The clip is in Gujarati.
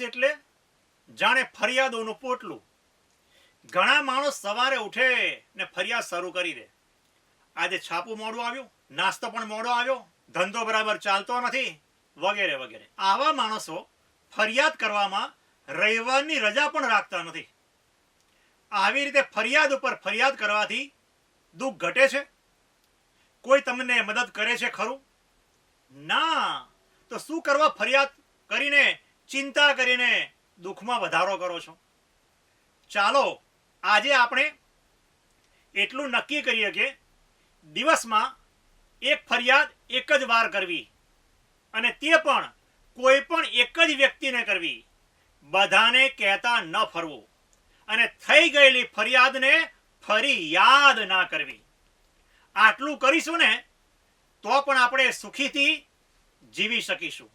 એટલે જાણે ફરિયાદોનું પોટલું. ઘણા માણસ સવારે ઉઠે ને ફરિયાદ શરૂ કરી દે. આજે છાપું મોડું આવ્યું, નાસ્તો પણ મોડો આવ્યો, ધંધો બરાબર ચાલતો નથી, વગેરે વગેરે. આવા માણસો ફરિયાદ કરવામાં રવિવારની રજા પણ રાખતા નથી. આવી રીતે ફરિયાદ ઉપર ફરિયાદ કરવાથી દુઃખ ઘટે છે? કોઈ તમને મદદ કરે છે ખરું? ના. તો શું કરવા ફરિયાદ કરીને ચિંતા કરીને દુઃખમાં વધારો કરો છો. ચાલો, આજે આપણે એટલું નક્કી કરીએ કે દિવસમાં એક ફરિયાદ એક જ વાર કરવી અને તે પણ કોઈ પણ એક જ વ્યક્તિને કરવી. બધાને કહેતા ન ફરવું અને થઈ ગયેલી ફરિયાદને ફરી યાદ ના કરવી. આટલું કરીશું ને તો પણ આપણે સુખીથી જીવી શકીશું.